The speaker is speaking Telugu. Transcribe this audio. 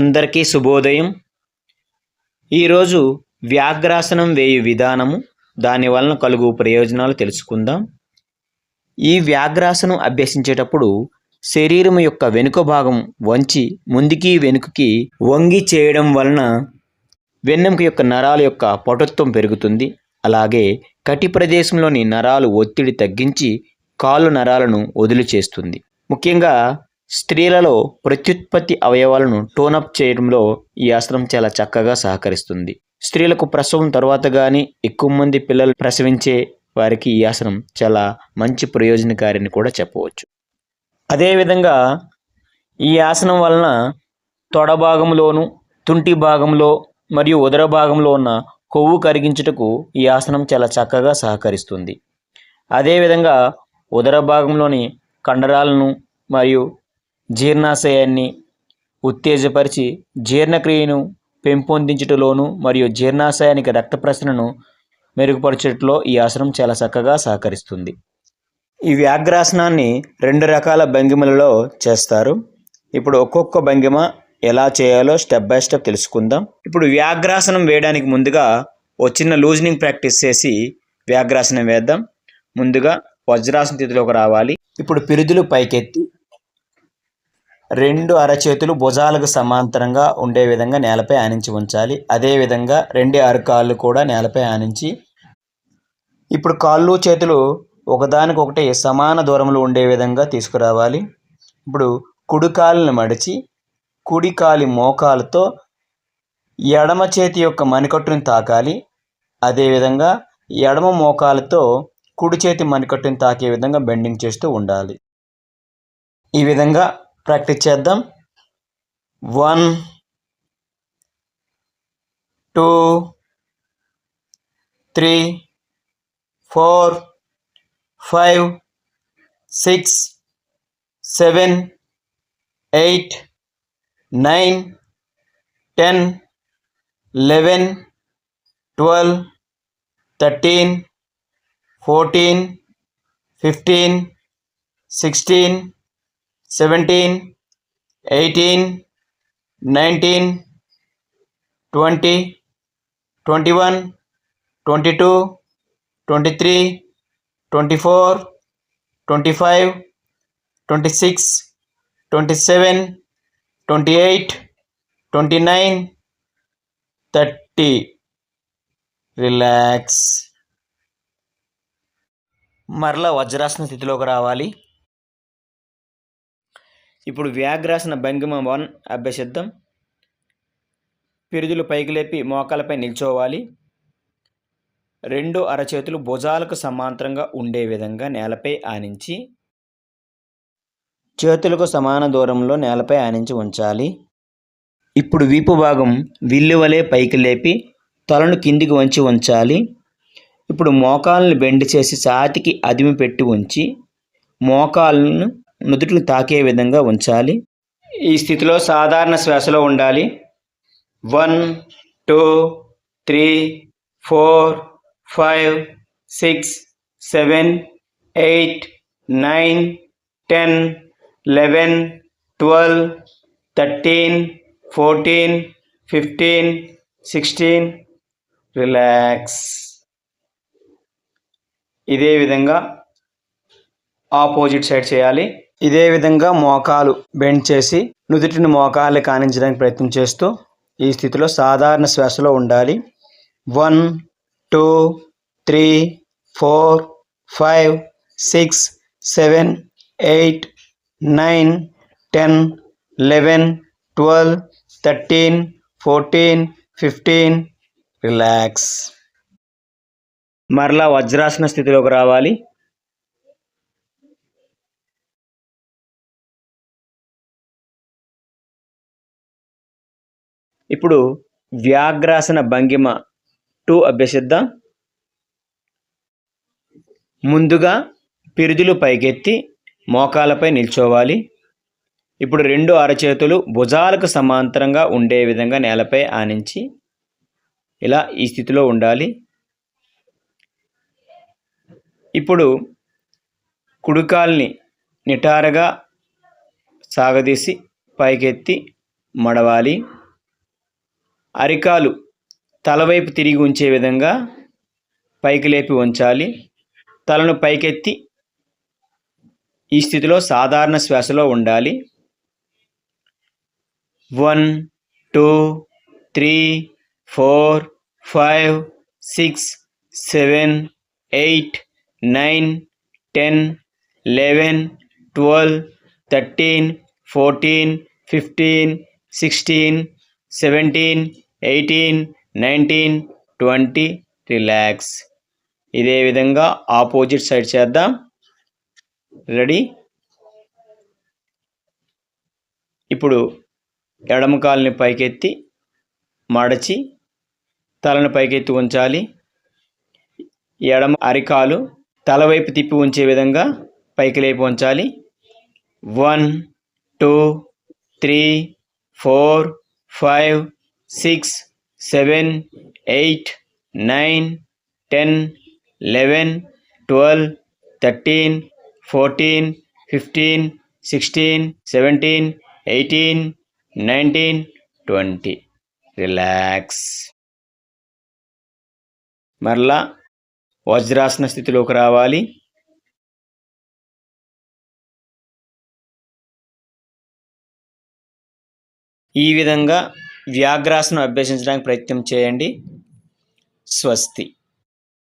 అందరికీ శుభోదయం. ఈరోజు వ్యాఘ్రాసనం వేయు విధానము దాని వలన కలుగు ప్రయోజనాలు తెలుసుకుందాం. ఈ వ్యాఘ్రాసనం అభ్యసించేటప్పుడు శరీరం యొక్క వెనుక భాగం వంచి ముందుకి వెనుకకి వంగి చేయడం వలన వెన్నెముక యొక్క నరాల యొక్క పటుత్వం పెరుగుతుంది. అలాగే కటి ప్రదేశంలోని నరాలు ఒత్తిడి తగ్గించి కాళ్ళు నరాలను వదిలి చేస్తుంది. ముఖ్యంగా స్త్రీలలో ప్రత్యుత్పత్తి అవయవాలను టోనప్ చేయడంలో ఈ ఆసనం చాలా చక్కగా సహకరిస్తుంది. స్త్రీలకు ప్రసవం తర్వాత కానీ ఎక్కువ మంది పిల్లలు ప్రసవించే వారికి ఈ ఆసనం చాలా మంచి ప్రయోజనకారిని కూడా చెప్పవచ్చు. అదేవిధంగా ఈ ఆసనం వలన తొడ భాగంలోను తుంటి భాగంలో మరియు ఉదర భాగంలో ఉన్న కొవ్వు కరిగించుటకు ఈ ఆసనం చాలా చక్కగా సహకరిస్తుంది. అదేవిధంగా ఉదర భాగంలోని కండరాలను మరియు జీర్ణాశయాన్ని ఉత్తేజపరిచి జీర్ణక్రియను పెంపొందించుటలోను మరియు జీర్ణాశయానికి రక్త ప్రసరణను మెరుగుపరచట్లో ఈ ఆసనం చాలా చక్కగా సహకరిస్తుంది. ఈ వ్యాఘ్రాసనాన్ని రెండు రకాల భంగిమలలో చేస్తారు. ఇప్పుడు ఒక్కొక్క భంగిమ ఎలా చేయాలో స్టెప్ బై స్టెప్ తెలుసుకుందాం. ఇప్పుడు వ్యాఘ్రాసనం వేయడానికి ముందుగా ఓ చిన్న లూజనింగ్ ప్రాక్టీస్ చేసి వ్యాఘ్రాసనం వేద్దాం. ముందుగా వజ్రాసన స్థితిలోకి రావాలి. ఇప్పుడు పిరుదులు పైకెత్తి రెండు అరచేతులు భుజాలకు సమాంతరంగా ఉండే విధంగా నేలపై ఆనించి ఉంచాలి. అదేవిధంగా రెండు అరకాళ్ళు కూడా నేలపై ఆనించి. ఇప్పుడు కాళ్ళు చేతులు ఒకదానికొకటి సమాన దూరంలో ఉండే విధంగా తీసుకురావాలి. ఇప్పుడు కుడికాలను మడిచి కుడి కాలి మోకాలతో ఎడమ చేతి యొక్క మణికట్టుని తాకాలి. అదేవిధంగా ఎడమ మోకాలతో కుడి చేతి మణికట్టుని తాకే విధంగా బెండింగ్ చేస్తూ ఉండాలి. ఈ విధంగా ప్రాక్టీస్ చేద్దాం. One two three four five six seven eight nine ten eleven twelve thirteen fourteen fifteen sixteen seventeen eighteen nineteen twenty twenty one twenty two twenty three twenty four twenty five twenty six twenty seven twenty eight twenty nine thirty relax మరలా వజ్రాసన స్థితిలోకి రావాలి. ఇప్పుడు వ్యాఘ్రాసన భంగిమ వన్ అభ్యసిద్దాం పిరుదులు పైకి లేపి మోకాలపై నిల్చోవాలి. రెండు అరచేతులు భుజాలకు సమాంతరంగా ఉండే విధంగా నేలపై ఆనించి చేతులకు సమాన దూరంలో నేలపై ఆనించి ఉంచాలి. ఇప్పుడు వీపు భాగం విల్లు వలె పైకి లేపి తలను కిందికి వంచి ఉంచాలి. ఇప్పుడు మోకాలను బెండ్ చేసి సాతికి అదిమి పెట్టి ఉంచి మోకాలను నుదుటిని తాకే విధంగా ఉంచాలి. ఈ స్థితిలో సాధారణ శ్వాసలో ఉండాలి. One two three four five six seven eight nine ten eleven twelve thirteen fourteen fifteen sixteen. Relax. ఇదే విధంగా ఆపోజిట్ సైడ్ చేయాలి. ఇదే విధంగా మోకాలు బెండ్ చేసి నుదుటిని మోకాలు కానించడానికి ప్రయత్నం చేస్తూ ఈ స్థితిలో సాధారణ శ్వాసలో ఉండాలి. One two three four five six seven eight nine ten eleven twelve thirteen fourteen fifteen. Relax. మరలా వజ్రాసన స్థితిలోకి రావాలి. ఇప్పుడు వ్యాఘ్రాసన భంగిమ టూ అభ్యసిద్దాం. ముందుగా పిరుదులు పైకెత్తి మోకాలపై నిల్చోవాలి. ఇప్పుడు రెండు అరచేతులు భుజాలకు సమాంతరంగా ఉండే విధంగా నేలపై ఆనించి ఇలా ఈ స్థితిలో ఉండాలి. ఇప్పుడు కుడికాల్ని నిటారుగా సాగదీసి పైకెత్తి మడవాలి. అరికాలు తలవైపు తిరిగి ఉంచే విధంగా పైకి లేపి ఉంచాలి. తలను పైకెత్తి ఈ స్థితిలో సాధారణ శ్వాసలో ఉండాలి. One two three four five six seven eight nine ten eleven twelve thirteen fourteen fifteen sixteen seventeen eighteen nineteen twenty relax. ఇదే విధంగా ఆపోజిట్ సైడ్ చేద్దాం. రెడీ? ఇప్పుడు ఎడమ కాలుని పైకెత్తి మడచి తలను పైకెత్తి ఉంచాలి. ఎడమ అరికాలు తలవైపు తిప్పి ఉంచే విధంగా పైకి లేపి ఉంచాలి. One two three four five six seven eight nine ten eleven twelve thirteen fourteen fifteen sixteen seventeen eighteen nineteen twenty. Relax. మరలా వజ్రాసన స్థితిలోకి రావాలి. ఈ విధంగా వ్యాఘ్రాసనం అభ్యసించడానికి ప్రయత్నం చేయండి. స్వస్తి.